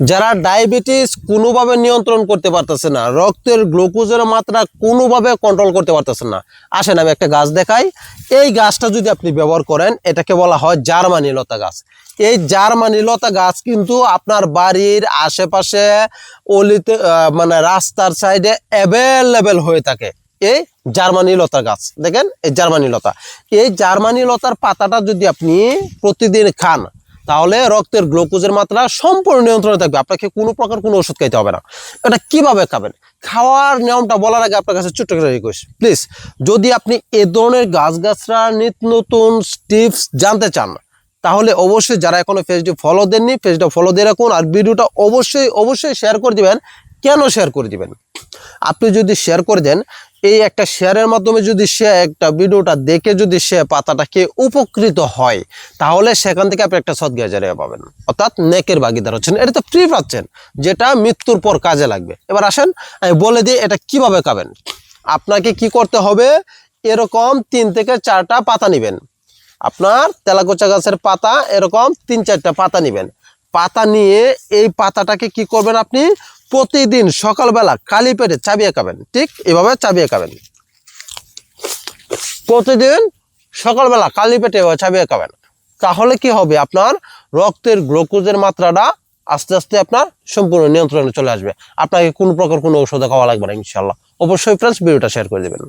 যারা ডায়াবেটিস কোনোভাবে নিয়ন্ত্রণ করতে পারতেছে না, রক্তের গ্লুকোজের মাত্রা কোনোভাবে কন্ট্রোল করতে পারতেছে না। আসেন আমি একটা গাছ দেখাই। এই গাছটা যদি আপনি ব্যবহার করেন, এটাকে বলা হয় জার্মানি লতা গাছ। এই জার্মানি লতা গাছ কিন্তু আপনার বাড়ির আশেপাশে অলিতে মানে রাস্তার সাইডে অ্যাভেলেবেল হয়ে থাকে। এই জার্মানি লতা গাছ। দেখেন, এই জার্মানি লতা। এই জার্মানি লতার পাতাটা যদি আপনি প্রতিদিন খান তাহলে রক্তের গ্লুকোজের মাত্রা সম্পূর্ণ নিয়ন্ত্রণে থাকবে। আপনাকে কোনো প্রকার কোনো ওষুধ খাইতে হবে না। এটা কীভাবে খাবেন? খাওয়ার নিয়মটা বলার আগে আপনার কাছে ছোট্ট করে রিকোয়েস্ট প্লিজ যদি আপনি এ ধরনের গাছগাছরা নিত্য নতুন টিপস জানতে চান, তাহলে অবশ্যই যারা এখনও পেজটি ফলো দেননি পেজটা ফলো দিয়ে রাখুন আর ভিডিওটা অবশ্যই অবশ্যই শেয়ার করে দিবেন। কেন শেয়ার করে দিবেন? আপনি যদি শেয়ার করে দেন এই একটা শেয়ারের মাধ্যমে যদি সে একটা ভিডিওটা দেখে যদি সে পাতাটাকে উপকৃত হয়, তাহলে সেখান থেকে আপনি একটা সদ্গা জারিয়া পাবেন। অর্থাৎ নেকের ভাগিদার হচ্ছেন। এটা তো ফ্রি পাচ্ছেন, যেটা মৃত্যুর পর কাজে লাগবে। এবার আসেন, আমি বলে দিই এটা কীভাবে খাবেন। আপনাকে কি করতে হবে? এরকম তিন থেকে চারটা পাতা নেবেন। আপনার তেলাকোচা গাছের পাতা এরকম তিন চারটা পাতা নেবেন। পাতা নিয়ে এই পাতাটাকে কি করবেন আপনি? প্রতিদিন সকালবেলা খালি পেটে চাবিয়ে খাবেন। ঠিক এভাবে চাবিয়ে খাবেন। প্রতিদিন সকালবেলা খালি পেটে চাবিয়ে খাবেন। তাহলে কি হবে? আপনার রক্তের গ্লুকোজের মাত্রাটা আস্তে আস্তে আপনার সম্পূর্ণ নিয়ন্ত্রণে চলে আসবে। আপনাকে কোনো প্রকার কোনো ঔষধ খাওয়া লাগবে না ইনশাল্লাহ অবশ্যই ফ্রেন্ডস ভিডিওটা শেয়ার করে দেবেন।